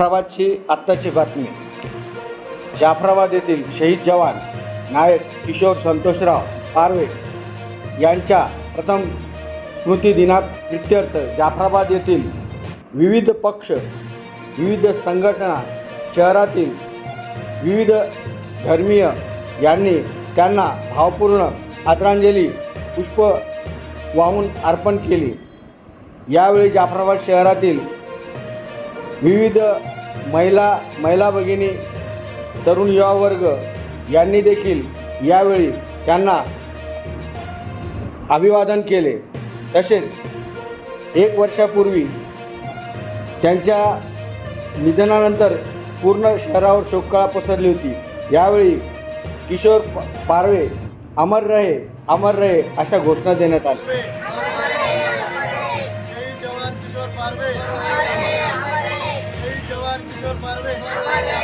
जाफराबादची आत्ताची बातमी. जाफराबाद येथील शहीद जवान नायक किशोर संतोषराव पारवे यांच्या प्रथम स्मृती स्मृतिदिनाप्रित्यर्थ जाफराबाद येथील विविध पक्ष विविध संघटना शहरातील विविध धर्मीय यांनी त्यांना भावपूर्ण आदरांजली पुष्प वाहून अर्पण केली. यावेळी जाफराबाद शहरातील विविध महिला महिला भगिनी तरुण युवा वर्ग यांनी देखील यावेळी त्यांना अभिवादन केले. तसेच एक वर्षापूर्वी त्यांच्या निधनानंतर पूर्ण शहरावर शोककळा पसरली होती. यावेळी किशोर प- पारवे अमर रहे अमर रहे अशा घोषणा देण्यात आल्या. शहीद जवान